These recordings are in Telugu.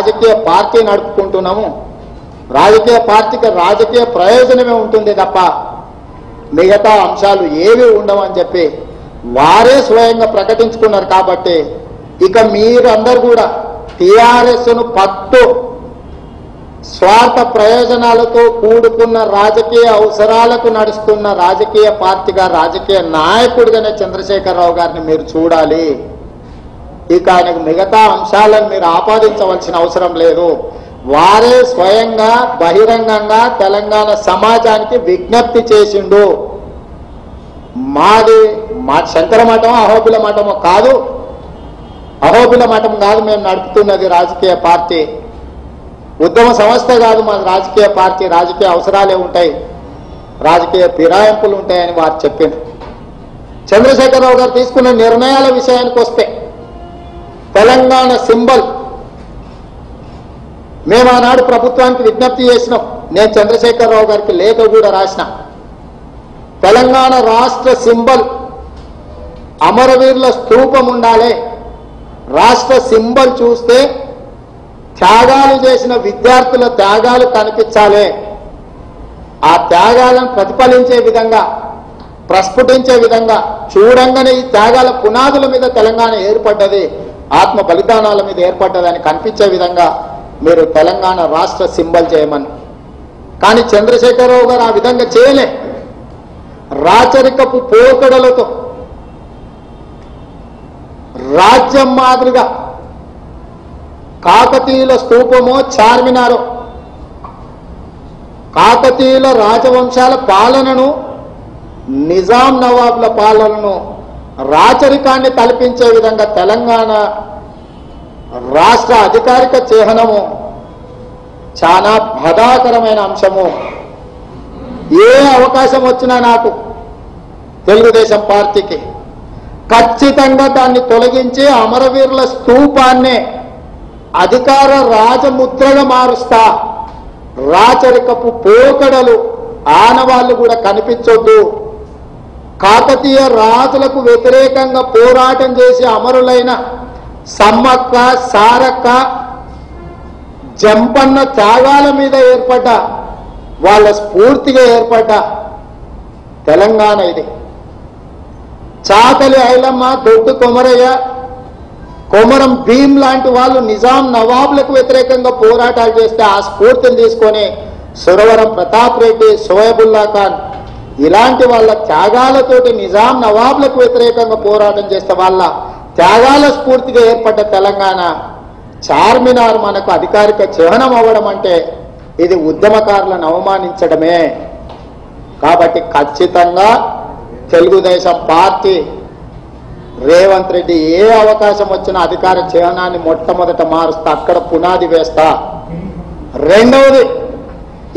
రాజకీయ పార్టీ నడుపుకుంటున్నాము. రాజకీయ పార్టీకి రాజకీయ ప్రయోజనమే ఉంటుంది తప్ప మిగతా అంశాలు ఏవి ఉండవని చెప్పి వారే స్వయంగా ప్రకటించుకున్నారు కాబట్టి ఇక మీరందరూ కూడా టీఆర్ఎస్ను పట్టు స్వార్థ ప్రయోజనాలతో కూడుకున్న రాజకీయ అవసరాలకు నడుస్తున్న రాజకీయ పార్టీగా రాజకీయ నాయకుడిగానే చంద్రశేఖరరావు గారిని మీరు చూడాలి. ఇక ఆయనకు మిగతా అంశాలను మీరు ఆపాదించవలసిన అవసరం లేదు. వారే స్వయంగా బహిరంగంగా తెలంగాణ సమాజానికి విజ్ఞప్తి చేసిండు. మాది మా శంకర మఠం అహోబిల మఠమో కాదు. అహోబిల మఠం కాదు మేము నడుపుతున్నది రాజకీయ పార్టీ. ఉద్యమ సంస్థ కాదు మన రాజకీయ పార్టీ. రాజకీయ అవసరాలే ఉంటాయి. రాజకీయ ఫిరాయింపులు ఉంటాయని వారు చెప్పింది చంద్రశేఖరరావు గారు తీసుకున్న నిర్ణయాల విషయానికి వస్తే తెలంగాణ సింబల్. మేము ఆనాడు ప్రభుత్వానికి విజ్ఞప్తి చేసినాం. నేను చంద్రశేఖరరావు గారికి లేఖ కూడా రాసిన. తెలంగాణ రాష్ట్ర సింబల్. అమరవీరుల స్థూపం ఉండాలి. రాష్ట్ర సింబల్ చూస్తే త్యాగాలు చేసిన విద్యార్థుల త్యాగాలు కనిపించాలి. ఆ త్యాగాలను ప్రతిఫలించే విధంగా ప్రస్ఫుటించే విధంగా చూడంగానే ఈ త్యాగాల పునాదుల మీద తెలంగాణ ఏర్పడ్డది. ఆత్మ బలిదానాల మీద ఏర్పడ్డదని కనిపించే విధంగా మీరు తెలంగాణ రాష్ట్ర సింబల్ చేయమని. కానీ చంద్రశేఖరరావు గారు ఆ విధంగా చేయలే. రాచరికపు పోకడలతో రాజ్యం మాదిరిగా కాకతీయుల స్తూపమో చార్మినారో కాకతీయుల రాజవంశాల పాలనను నిజాం నవాబుల పాలనను రాచరికాన్ని తలపించే విధంగా తెలంగాణ రాష్ట్ర అధికారిక చిహ్నము చాలా బాధాకరమైన అంశము. ఏ అవకాశం వచ్చినా నాకు తెలుగుదేశం పార్టీకి ఖచ్చితంగా దాన్ని తొలగించి అమరవీరుల స్థూపాన్ని అధికార రాజముద్రగా మారుస్తా. రాచరికపు పోకడలు ఆనవాళ్ళు కూడా కనిపించొద్దు. కాకతీయ రాజులకు వ్యతిరేకంగా పోరాటం చేసి అమరులైన సమ్మక్క సారక్క జంపన్న త్యాగాల మీద ఏర్పడ్డ వాళ్ళ స్ఫూర్తిగా ఏర్పడ్డ తెలంగాణ ఇది. చాకలి ఐలమ్మ దొడ్డు కొమరయ్య కొమరం భీమ్ లాంటి వాళ్ళు నిజాం నవాబులకు వ్యతిరేకంగా పోరాటాలు చేస్తే ఆ స్ఫూర్తిని తీసుకొని సురవరం ప్రతాప్ రెడ్డి సోయబుల్లా ఖాన్ ఇలాంటి వాళ్ళ త్యాగాలతోటి నిజాం నవాబులకు వ్యతిరేకంగా పోరాటం చేస్తే వాళ్ళ త్యాగాల స్ఫూర్తిగా ఏర్పడ్డ తెలంగాణ చార్మినార్ మనకు అధికారిక చిహ్నం అవ్వడం అంటే ఇది ఉద్యమకారులను అవమానించడమే. కాబట్టి ఖచ్చితంగా తెలుగుదేశం పార్టీ రేవంత్ రెడ్డి ఏ అవకాశం వచ్చినా అధికార చిహ్నాన్ని మొట్టమొదట మారుస్తా అక్కడ పునాది వేస్తా. రెండవది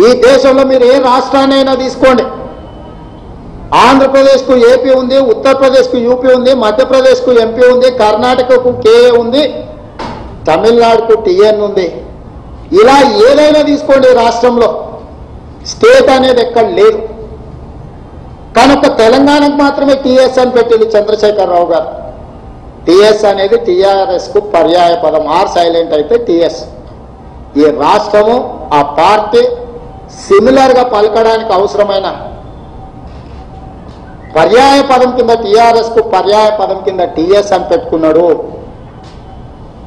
ఈ దేశంలో మీరు ఏ రాష్ట్రాన్నైనా తీసుకోండి. ఆంధ్రప్రదేశ్కు ఏపీ ఉంది ఉత్తరప్రదేశ్కు యూపీ ఉంది మధ్యప్రదేశ్కు ఎంపీ ఉంది కర్ణాటకకు కేఏ ఉంది తమిళనాడుకు టిఎన్ ఉంది. ఇలా ఏదైనా తీసుకోండి రాష్ట్రంలో. స్టేట్ అనేది ఎక్కడ లేదు. కనుక తెలంగాణకు మాత్రమే టిఎస్ అని పెట్టింది చంద్రశేఖరరావు గారు. టిఎస్ అనేది టిఆర్ఎస్కు పర్యాయ పదం. ఆర్ సైలెంట్ అయితే టిఎస్. ఈ రాష్ట్రము ఆ పార్టీ సిమిలర్గా పలకడానికి అవసరమైన పర్యాయ పదం కింద టిఆర్ఎస్కు పర్యాయ పదం కింద టిఎస్ అని పెట్టుకున్నాడు.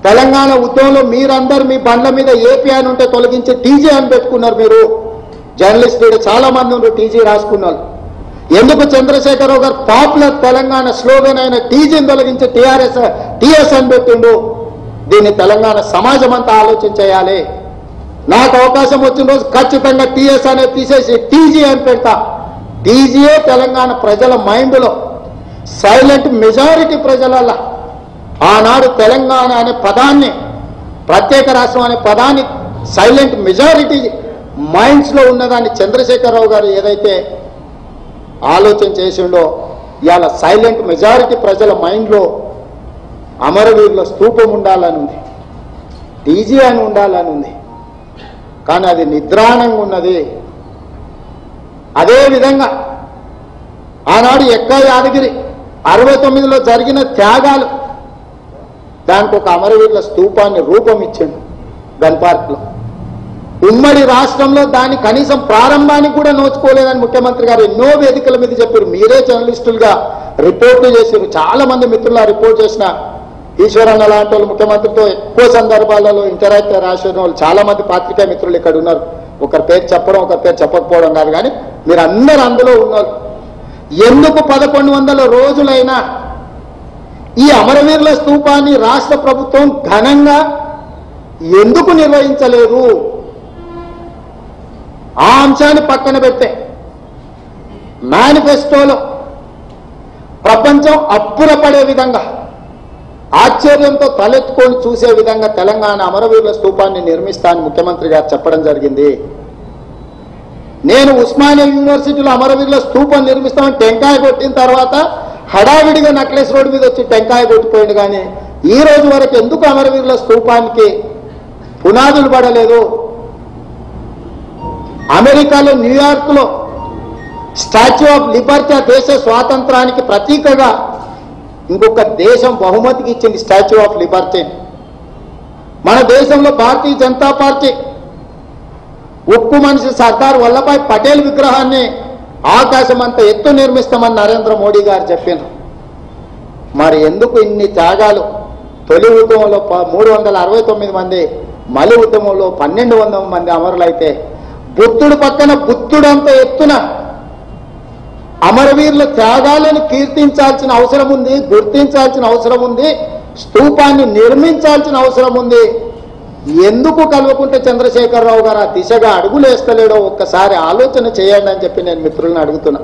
తెలంగాణ ఉద్యమంలో మీరందరూ మీ బండ్ల మీద ఏపీ అని ఉంటే తొలగించి టీజీ అని పెట్టుకున్నారు మీరు. జర్నలిస్టులు చాలా మంది ఉన్నారు టీజీ రాసుకున్నారు ఎందుకు చంద్రశేఖరరావు గారు పాపులర్ తెలంగాణ స్లోగన్ అయిన టీజీని తొలగించి టీఆర్ఎస్ టీఎస్ అని పెట్టిండు? దీన్ని తెలంగాణ సమాజం అంతా ఆలోచించేయాలి నాకు అవకాశం వచ్చిన రోజు ఖచ్చితంగా టీఎస్ అనేది తీసేసి టీజీ అని పెడతా. డీజీఏ తెలంగాణ ప్రజల మైండ్లో సైలెంట్ మెజారిటీ ప్రజలలో ఆనాడు తెలంగాణ అనే పదాన్ని ప్రత్యేక రాష్ట్రం అనే పదాన్ని సైలెంట్ మెజారిటీ మైండ్స్లో ఉన్నదాన్ని చంద్రశేఖరరావు గారు ఏదైతే ఆలోచన చేసిండో ఇవాళ సైలెంట్ మెజారిటీ ప్రజల మైండ్లో అమరవీరుల స్తూపం ఉండాలని ఉంది. టీజీ అని ఉండాలని ఉంది. కానీ అది నిద్రాణంగా ఉన్నది. అదే విధంగా ఆనాడు ఎక్క యాదగిరి అరవై తొమ్మిదిలో జరిగిన త్యాగాలు. దానికి ఒక అమరవీరుల స్తూపాన్ని రూపం ఇచ్చిండు గన్ పార్క్లో ఉమ్మడి రాష్ట్రంలో దాని కనీసం ప్రారంభానికి కూడా నోచుకోలేదని ముఖ్యమంత్రి గారు ఎన్నో వేదికల మీద చెప్పారు. మీరే జర్నలిస్టులుగా రిపోర్ట్లు చేశారు. చాలా మంది మిత్రులు రిపోర్ట్ చేసిన ఈశ్వరన్న లాంటి వాళ్ళు ముఖ్యమంత్రితో ఎక్కువ సందర్భాలలో ఇంటరాక్ట్ రాసిన వాళ్ళు చాలా మంది పాత్రికా మిత్రులు ఇక్కడ ఉన్నారు. ఒకరి పేరు చెప్పడం ఒకరి పేరు చెప్పకపోవడం కాదు. కానీ మీరు అందరు అందులో ఉన్నారు. ఎందుకు పదకొండు వందల రోజులైనా ఈ అమరవీరుల స్థూపాన్ని రాష్ట్ర ప్రభుత్వం ఘనంగా ఎందుకు నిర్వహించలేదు? ఆ అంశాన్ని పక్కన పెట్టే మేనిఫెస్టోలో ప్రపంచం అప్పురపడే విధంగా ఆశ్చర్యంతో తలెత్తుకొని చూసే విధంగా తెలంగాణ అమరవీరుల స్థూపాన్ని నిర్మిస్తా ముఖ్యమంత్రి గారు చెప్పడం జరిగింది. నేను ఉస్మానియా యూనివర్సిటీలో అమరవీరుల స్థూపం నిర్మిస్తామని టెంకాయ కొట్టిన తర్వాత హడావిడిగా నక్లెస్ రోడ్డు మీద వచ్చి టెంకాయ కొట్టిపోయింది కానీ ఈ రోజు వరకు ఎందుకు అమరవీరుల స్థూపానికి పునాదులు పడలేదు? అమెరికాలో న్యూయార్క్లో స్టాచ్యూ ఆఫ్ లిబర్టీ దేశ స్వాతంత్రానికి ప్రతీకగా ఇంకొక దేశం బహుమతికి ఇచ్చింది స్టాచ్యూ ఆఫ్ లిబర్టీ. మన దేశంలో భారతీయ జనతా పార్టీ ఉక్కు మనిషి సర్దార్ వల్లభాయ్ పటేల్ విగ్రహాన్ని ఆకాశం అంత ఎత్తు నిర్మిస్తామని నరేంద్ర మోడీ గారు చెప్పారు మరి ఎందుకు ఇన్ని త్యాగాలు? తొలి ఉద్యమంలో ప- మూడు వందల అరవై తొమ్మిది మంది మలి ఉద్యమంలో పన్నెండు వందల మంది అమరులైతే బుద్ధుడు పక్కన బుద్ధుడు అంత ఎత్తున అమరవీరుల త్యాగాలను కీర్తించాల్సిన అవసరం ఉంది గుర్తించాల్సిన అవసరం ఉంది స్తూపాన్ని నిర్మించాల్సిన అవసరం ఉంది ఎందుకు కల్వకుంటే చంద్రశేఖరరావు గారు ఆ దిశగా అడుగులేస్తలేడో ఒక్కసారి ఆలోచన చేయండి అని చెప్పి నేను మిత్రులను అడుగుతున్నా.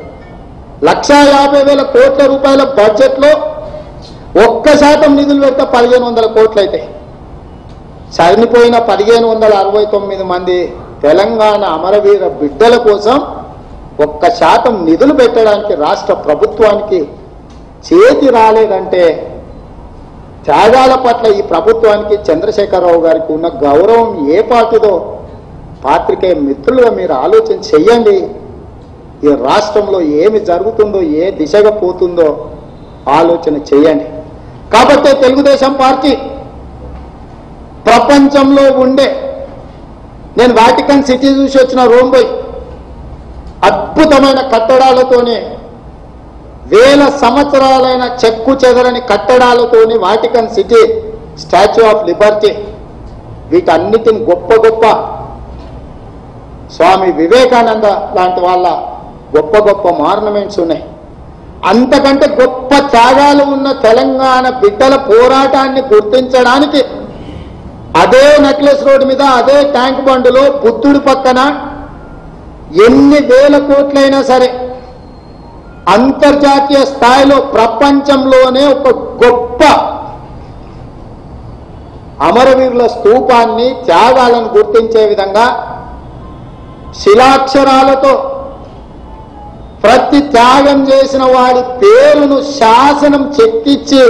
లక్షా యాభై వేల కోట్ల రూపాయల బడ్జెట్లో ఒక్క శాతం నిధులు పెడితే పదిహేను వందల కోట్లు అవుతాయి చనిపోయిన పదిహేను వందల అరవై తొమ్మిది మంది తెలంగాణ అమరవీర బిడ్డల కోసం ఒక్క శాతం నిధులు పెట్టడానికి రాష్ట్ర ప్రభుత్వానికి చేతి రాలేదంటే త్యాగాల పట్ల ఈ ప్రభుత్వానికి చంద్రశేఖరరావు గారికి ఉన్న గౌరవం ఏ పాటిదో పాత్రికే మిత్రులుగా మీరు ఆలోచన చెయ్యండి. ఈ రాష్ట్రంలో ఏమి జరుగుతుందో ఏ దిశగా పోతుందో ఆలోచన చేయండి కాబట్టి తెలుగుదేశం పార్టీ ప్రపంచంలో ఉండే నేను వాటికన్ సిటీ చూసి వచ్చిన రోమ్ పోయి అద్భుతమైన కట్టడాలతోనే వేల సంవత్సరాలైన చెక్కు చెదరని కట్టడాలతోని Vatican City Statue of Liberty వీటన్నిటిని గొప్ప గొప్ప స్వామి వివేకానంద లాంటి వాళ్ళ గొప్ప గొప్ప మార్నమెంట్స్ ఉన్నాయి. అంతకంటే గొప్ప త్యాగాలు ఉన్న తెలంగాణ బిడ్డల పోరాటాన్ని గుర్తించడానికి అదే నెక్లెస్ రోడ్డు మీద అదే ట్యాంక్ బండులో బుద్ధుడి పక్కన ఎన్ని వేల కోట్లైనా సరే అంతర్జాతీయ స్థాయిలో ప్రపంచంలోనే ఒక గొప్ప అమరవీరుల స్తూపాన్ని త్యాగాలను గుర్తించే విధంగా శిలాక్షరాలతో ప్రతి త్యాగం చేసిన వాడి పేరును శాసనం చెక్కిచ్చి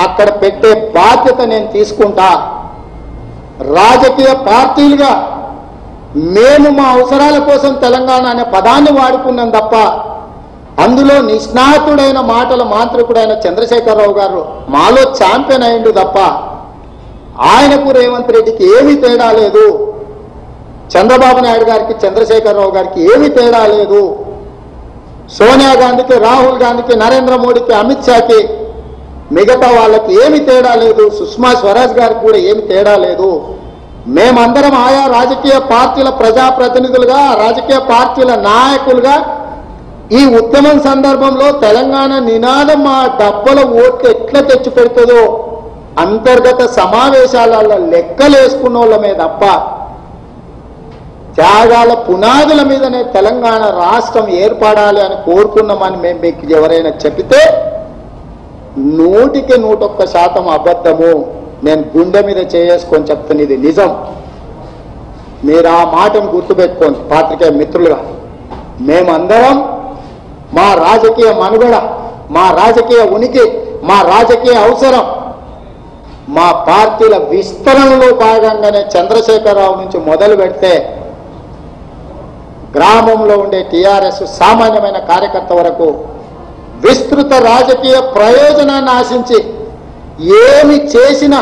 అక్కడ పెట్టే బాధ్యత నేను తీసుకుంటా. రాజకీయ పార్టీలుగా మేము మా అవసరాల కోసం తెలంగాణ అనే పదాన్ని వాడుకున్నాం తప్ప అందులో నిష్ణాతుడైన మాటల మాంత్రికుడైన చంద్రశేఖరరావు గారు మాలో ఛాంపియన్ అయిండు తప్ప ఆయనకు రేవంత్ రెడ్డికి ఏమీ తేడా లేదు. చంద్రబాబు నాయుడు గారికి చంద్రశేఖరరావు గారికి ఏమీ తేడా లేదు. సోనియా గాంధీకి రాహుల్ గాంధీకి నరేంద్ర మోడీకి అమిత్ షాకి మిగతా వాళ్ళకి ఏమి తేడా లేదు. సుష్మా స్వరాజ్ గారికి కూడా ఏమి తేడా లేదు. మేమందరం ఆయా రాజకీయ పార్టీల ప్రజాప్రతినిధులుగా రాజకీయ పార్టీల నాయకులుగా ఈ ఉద్యమం సందర్భంలో తెలంగాణ నినాదం మా డబ్బల ఓట్లు ఎట్లా తెచ్చి పెడుతుందో అంతర్గత సమావేశాలలో లెక్కలు వేసుకున్న వాళ్ళమే తప్ప త్యాగాల పునాదుల మీదనే తెలంగాణ రాష్ట్రం ఏర్పడాలి అని కోరుకున్నామని మేము మీకు ఎవరైనా చెబితే నూటికి నూటొక్క శాతం అబద్ధము నేను గుండె మీద చేసుకొని చెప్తాను ఇది నిజం. మీరు ఆ మాటను గుర్తుపెట్టుకోండి పాత్రికేయ మిత్రులుగా. మేమందరం మా రాజకీయ మనుగడ మా రాజకీయ ఉనికి మా రాజకీయ అవసరం. మా పార్టీల విస్తరణలో భాగంగానే చంద్రశేఖరరావు నుంచి మొదలు పెడితే గ్రామంలో ఉండే టిఆర్ఎస్ సామాన్యమైన కార్యకర్త వరకు విస్తృత రాజకీయ ప్రయోజనాన్ని ఆశించి ఏమి చేసినా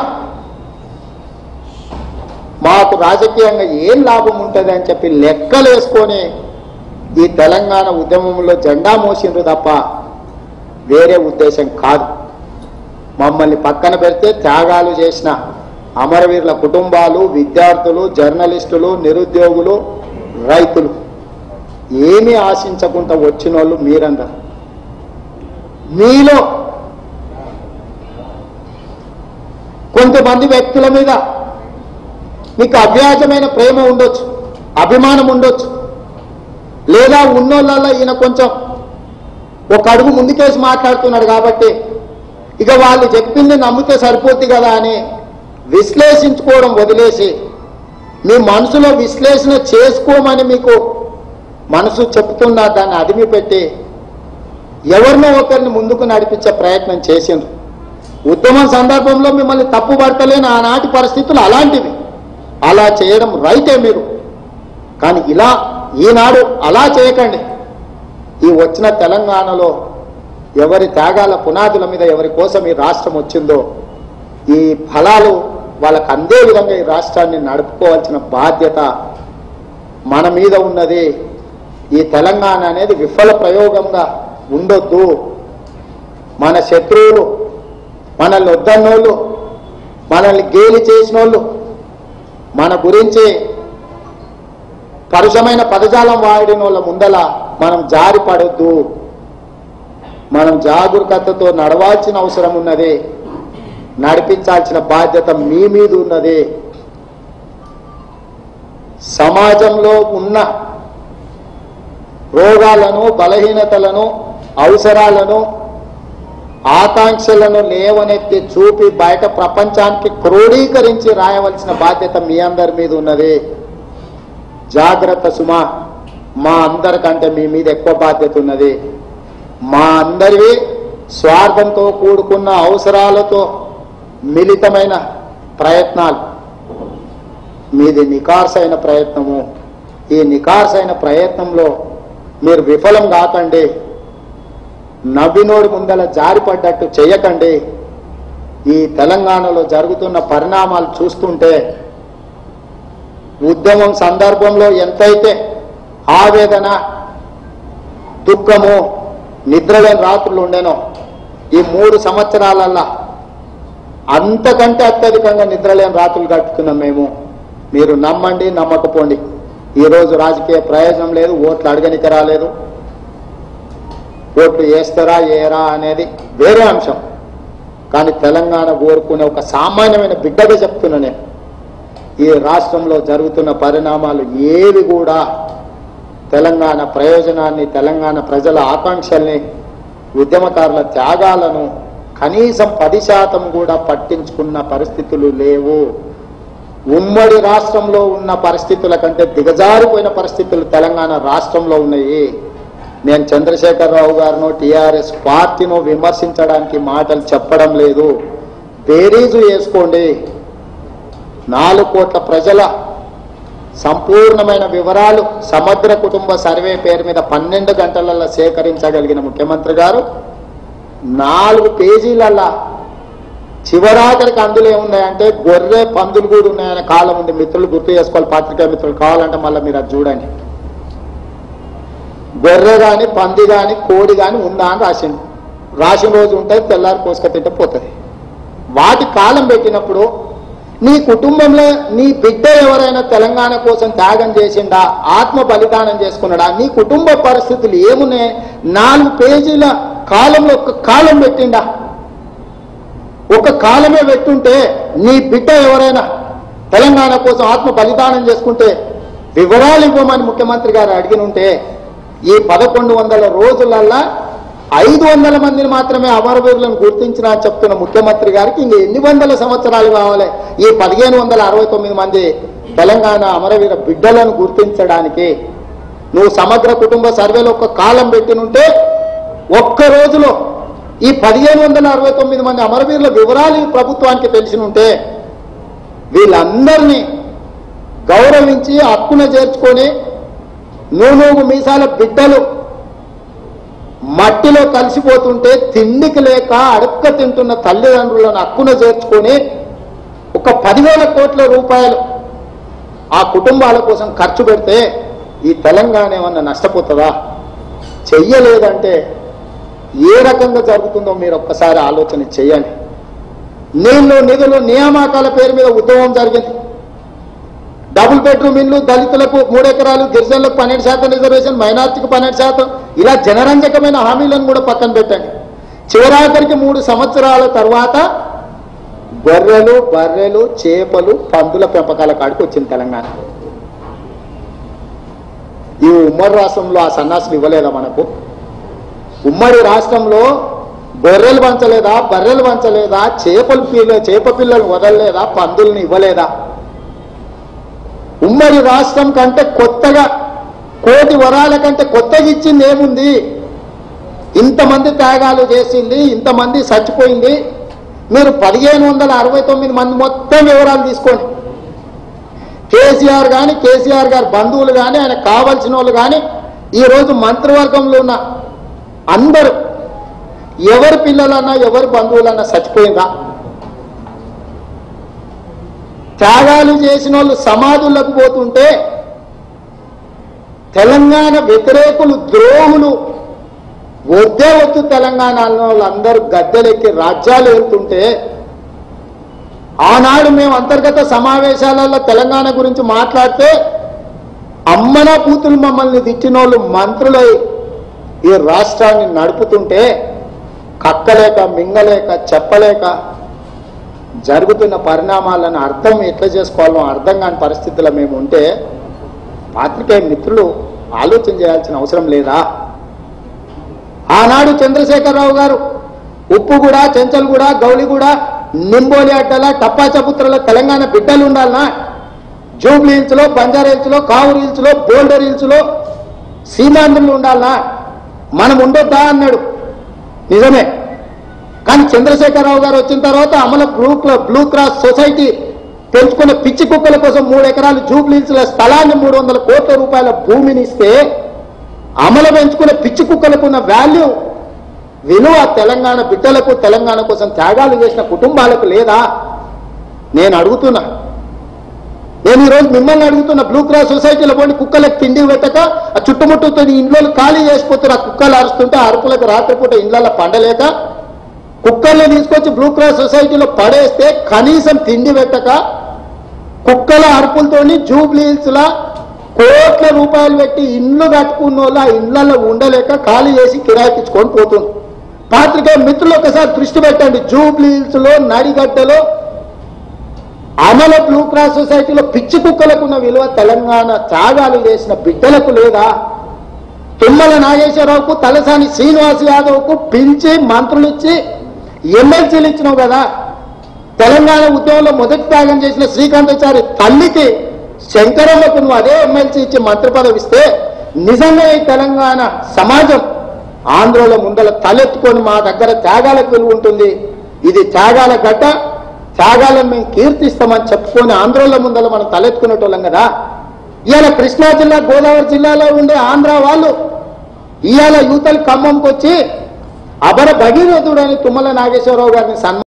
మాకు రాజకీయంగా ఏం లాభం ఉంటుంది అని చెప్పి లెక్కలేసుకొని ఈ తెలంగాణ ఉద్యమంలో జెండా మోసిండ్రు తప్ప వేరే ఉద్దేశం కాదు. మమ్మల్ని పక్కన పెడితే త్యాగాలు చేసిన అమరవీరుల కుటుంబాలు విద్యార్థులు జర్నలిస్టులు నిరుద్యోగులు రైతులు. ఏమీ ఆశించకుండా వచ్చిన వాళ్ళు మీరందరు. మీలో కొంతమంది వ్యక్తుల మీద మీకు అవ్యాజమైన ప్రేమ ఉండొచ్చు అభిమానం ఉండొచ్చు. లేదా ఉన్నోళ్ళల్లో ఈయన కొంచెం ఒక అడుగు ముందుకేసి మాట్లాడుతున్నాడు కాబట్టి ఇక వాళ్ళు చెప్పింది నమ్మితే సరిపోద్ది కదా అని విశ్లేషించుకోవడం వదిలేసి మీ మనసులో విశ్లేషణ చేసుకోమని మీకు మనసు చెప్తున్నా దాన్ని అదిమి పెట్టి ఎవరినో ఒకరిని ముందుకు నడిపించే ప్రయత్నం చేసిండ్రు. ఉద్యమం సందర్భంలో మిమ్మల్ని తప్పు పడతలేని ఆనాటి పరిస్థితులు అలాంటివి. అలా చేయడం రైటే మీరు. కానీ ఇలా ఈనాడు అలా చేయకండి. ఈ వచ్చిన తెలంగాణలో ఎవరి త్యాగాల పునాదుల మీద ఎవరి కోసం ఈ రాష్ట్రం వచ్చిందో ఈ ఫలాలు వాళ్ళకు అందే విధంగా ఈ రాష్ట్రాన్ని నడుపుకోవాల్సిన బాధ్యత మన మీద ఉన్నది. ఈ తెలంగాణ అనేది విఫల ప్రయోగంగా ఉండొద్దు. మన శత్రువులు మనల్ని వద్దన్నోళ్ళు మనల్ని గేలి చేసినోళ్ళు మన గురించి పరుషమైన పదజాలం వాడిన వాళ్ళ ముందల మనం జారి పడొద్దు. మనం జాగరూకతతో నడవాల్సిన అవసరం ఉన్నది. నడిపించాల్సిన బాధ్యత మీ మీద ఉన్నది. సమాజంలో ఉన్న రోగాలను బలహీనతలను అవసరాలను ఆకాంక్షలను లేవనెత్తి చూపి బయట ప్రపంచానికి క్రోడీకరించి రాయవలసిన బాధ్యత మీ అందరి మీద ఉన్నది. జాగ్రత్త సుమా మా అందరికంటే మీ మీద ఎక్కువ బాధ్యత ఉన్నది. మా అందరివి స్వార్థంతో కూడుకున్న అవసరాలతో మిళితమైన ప్రయత్నాలు. మీది నికార్సైన ప్రయత్నము. ఈ నికార్సైన ప్రయత్నంలో మీరు విఫలం కాకండి. నవ్వినోడి ముందల జారిపడ్డట్టు చేయకండి. ఈ తెలంగాణలో జరుగుతున్న పరిణామాలు చూస్తుంటే ఉద్యమం సందర్భంలో ఎంతైతే ఆవేదన దుఃఖము నిద్రలేని రాత్రులు ఉండేనో ఈ మూడు సంవత్సరాలల్లా అంతకంటే అత్యధికంగా నిద్రలేని రాత్రులు గడుపుతున్నాం మేము. మీరు నమ్మండి నమ్మకపోండి. ఈరోజు రాజకీయ ప్రయోజనం లేదు ఓట్లు అడగనికి రాలేదు. ఓట్లు వేస్తారా ఏరా అనేది వేరే అంశం. కానీ తెలంగాణ కోరుకునే ఒక సామాన్యమైన బిడ్డగా చెప్తున్నా నేను. ఈ రాష్ట్రంలో జరుగుతున్న పరిణామాలు ఏవి కూడా తెలంగాణ ప్రయోజనాన్ని తెలంగాణ ప్రజల ఆకాంక్షల్ని ఉద్యమకారుల త్యాగాలను కనీసం పది శాతం కూడా పట్టించుకున్న పరిస్థితులు లేవు. ఉమ్మడి రాష్ట్రంలో ఉన్న పరిస్థితుల కంటే దిగజారిపోయిన పరిస్థితులు తెలంగాణ రాష్ట్రంలో ఉన్నాయి. నేను చంద్రశేఖరరావు గారిను టీఆర్ఎస్ పార్టీను విమర్శించడానికి మాటలు చెప్పడం లేదు. బేరీజు వేసుకోండి. నాలుగు కోట్ల ప్రజల సంపూర్ణమైన వివరాలు సమగ్ర కుటుంబ సర్వే పేరు మీద పన్నెండు గంటలలో సేకరించగలిగిన ముఖ్యమంత్రి గారు నాలుగు పేజీలల్లా చివరాఖరికి అందులో ఏమున్నాయంటే గొర్రె పందులు కూడా ఉన్నాయనే కాలం ఉంది. మిత్రులు గుర్తు చేసుకోవాలి పాత్రికా మిత్రులు కావాలంటే మళ్ళీ మీరు అది చూడండి. గొర్రె కానీ పంది కానీ కోడి కానీ ఉందా అని రాసింది రాసిన రోజు ఉంటే తెల్లారి కోసుక తింటే పోతుంది. వాటి కాలం పెట్టినప్పుడు నీ కుటుంబంలో నీ బిడ్డ ఎవరైనా తెలంగాణ కోసం త్యాగం చేసిండా ఆత్మ బలిదానం చేసుకున్నాడా నీ కుటుంబ పరిస్థితులు ఏమున్నాయి నాలుగు పేజీల కాలంలో ఒక కాలం పెట్టిండా? ఒక కాలమే పెట్టుంటే నీ బిడ్డ ఎవరైనా తెలంగాణ కోసం ఆత్మ బలిదానం చేసుకుంటే వివరాలు ఇవ్వమని ముఖ్యమంత్రి గారు అడిగిన ఉంటే ఈ పదకొండు వందల రోజులల్లా ఐదు వందల మందిని మాత్రమే అమరవీరులను గుర్తించిన చెప్తున్న ముఖ్యమంత్రి గారికి ఇంక ఎన్ని వందల సంవత్సరాలు కావాలి? ఈ పదిహేను వందల అరవై తొమ్మిది మంది తెలంగాణ అమరవీర బిడ్డలను గుర్తించడానికి నువ్వు సమగ్ర కుటుంబ సర్వేలో ఒక కాలం పెట్టినుంటే ఒక్క రోజులో ఈ పదిహేను వందల అరవై తొమ్మిది మంది అమరవీరుల వివరాలు ప్రభుత్వానికి తెలిసినుంటే వీళ్ళందరినీ గౌరవించి హక్కున చేర్చుకొని నూనూగు మీసాల బిడ్డలు మట్టిలో కలిసిపోతుంటే తిండికి లేక అడుక్క తింటున్న తల్లిదండ్రులను హక్కున చేర్చుకొని ఒక పదివేల కోట్ల రూపాయలు ఆ కుటుంబాల కోసం ఖర్చు పెడితే ఈ తెలంగాణ ఏమన్నా నష్టపోతుందా? చెయ్యలేదంటే ఏ రకంగా జరుగుతుందో మీరు ఒక్కసారి ఆలోచన చేయండి. నీళ్ళు నిధులు నియామకాల పేరు మీద ఉద్యమం జరిగింది. డబుల్ బెడ్రూమ్ ఇల్లు దళితులకు మూడెకరాలు గిరిజనులకు పన్నెండు శాతం రిజర్వేషన్ మైనార్టీకి పన్నెండు శాతం. ఇలా జనరంజకమైన హామీలను కూడా పక్కన పెట్టండి. చివరాఖరికి మూడు సంవత్సరాల తర్వాత గొర్రెలు బర్రెలు చేపలు పందుల పెంపకాల కాడికి వచ్చింది తెలంగాణ. ఈ ఉమ్మడి రాష్ట్రంలో ఆ సన్నాసులు ఇవ్వలేదా మనకు? ఉమ్మడి రాష్ట్రంలో గొర్రెలు పంచలేదా బర్రెలు పంచలేదా చేపలు పిల్ల చేప పిల్లలు వదలలేదా పందుల్ని ఇవ్వలేదా? ఉమ్మడి రాష్ట్రం కంటే కొత్తగా కోటి వరాల కంటే కొత్తగా ఇచ్చింది ఏముంది? ఇంతమంది త్యాగాలు చేసింది ఇంతమంది చచ్చిపోయింది. మీరు పదిహేను వందల అరవై తొమ్మిది మంది మొత్తం వివరాలు తీసుకోండి. కేసీఆర్ కానీ కేసీఆర్ గారి బంధువులు కానీ ఆయన కావలసిన వాళ్ళు కానీ ఈరోజు మంత్రివర్గంలో ఉన్న అందరూ ఎవరి పిల్లలన్నా ఎవరి బంధువులన్నా చచ్చిపోయిందా? త్యాగాలు చేసిన వాళ్ళు సమాధులకు పోతుంటే తెలంగాణ వ్యతిరేకులు ద్రోహులు. వద్దే వద్దు తెలంగాణలో వాళ్ళందరూ గద్దెలెక్కి రాజ్యాలు వెళ్తుంటే ఆనాడు మేము అంతర్గత సమావేశాలలో తెలంగాణ గురించి మాట్లాడితే అమ్మన కూతురు మమ్మల్ని తిట్టిన వాళ్ళు మంత్రులై ఈ రాష్ట్రాన్ని నడుపుతుంటే కక్కలేక మింగలేక చెప్పలేక జరుగుతున్న పరిణామాలను అర్థం ఎట్లా చేసుకోవాలో అర్థం కాని పరిస్థితుల్లో మేము ఉంటే పాత్రికే మిత్రులు ఆలోచన చేయాల్సిన అవసరం లేదా? ఆనాడు చంద్రశేఖరరావు గారు ఉప్పుగూడ చెంచల్గూడ గౌలిగూడ నింబోలి అడ్డల టప్పాచపుత్రల తెలంగాణ బిడ్డలు ఉండాలనా? జూబ్లీ హిల్స్లో బంజారా హిల్స్లో కావూరు హిల్స్ బోల్డర్ హిల్స్లో సీమాంధ్రులు ఉండాలనా? మనం ఉండొద్దా అన్నాడు. నిజమే. కానీ చంద్రశేఖరరావు గారు వచ్చిన తర్వాత Amala blue Blue Cross Society పెంచుకున్న పిచ్చి కుక్కల కోసం మూడు ఎకరాలు జూబ్లీహిల్స్ల స్థలాన్ని మూడు వందల కోట్ల రూపాయల భూమిని ఇస్తే అమలు పెంచుకున్న పిచ్చి కుక్కలకు ఉన్న వాల్యూ విలువ తెలంగాణ బిడ్డలకు తెలంగాణ కోసం త్యాగాలు చేసిన కుటుంబాలకు లేదా? నేను అడుగుతున్నా. నేను ఈరోజు మిమ్మల్ని అడుగుతున్న బ్లూ క్రాస్ సొసైటీలో పోయి కుక్కలకు తిండి పెట్టక ఆ చుట్టుముట్టుతో ఇండ్లలో ఖాళీ చేసిపోతారు ఆ కుక్కలు అరుస్తుంటే అరుపులకు రాత్రిపూట ఇండ్లలో పండలేక కుక్కల్ని తీసుకొచ్చి బ్లూ క్రాస్ సొసైటీలో పడేస్తే కనీసం తిండి పెట్టక కుక్కల అరుపులతోని జూబ్లీహిల్స్ లా కోట్ల రూపాయలు పెట్టి ఇండ్లు కట్టుకున్న వాళ్ళు ఆ ఇండ్లలో ఉండలేక ఖాళీ చేసి కిరాయికిచ్చుకొని పోతుంది. పాత్రికేయ మిత్రులు ఒకసారి దృష్టి పెట్టండి. జూబ్లీహిల్స్లో నడిగడ్డలో అమల బ్లూ క్రాస్ సొసైటీలో పిచ్చి కుక్కలకు ఉన్న విలువ తెలంగాణ త్యాగాలు చేసిన బిడ్డలకు లేదా? తుమ్మల నాగేశ్వరరావుకు తలసాని శ్రీనివాస్ యాదవ్కు పిలిచి మంత్రులు ఇచ్చి ఎమ్మెల్సీలు ఇచ్చినావు కదా? తెలంగాణ ఉద్యమంలో మొదటి త్యాగం చేసిన శ్రీకాంతాచారి తల్లికి శంకరమ్మకు నువ్వు అదే ఎమ్మెల్సీ ఇచ్చి మంత్రి పదవి ఇస్తే నిజంగా ఈ తెలంగాణ సమాజం ఆంధ్రలో ముందల తలెత్తుకొని మా దగ్గర త్యాగాలకు విలువ ఉంటుంది ఇది త్యాగాల గడ్డ. త్యాగాలను మేము కీర్తిస్తామని చెప్పుకొని ఆంధ్రలో ముందల మనం తలెత్తుకునేటోళ్ళం కదా. ఇవాళ కృష్ణా జిల్లా గోదావరి జిల్లాలో ఉండే ఆంధ్ర వాళ్ళు ఇవాళ యూతలు ఖమ్మంకి వచ్చి అబర భగీరథుడని తుమ్మల నాగేశ్వరరావు గారిని సన్మానం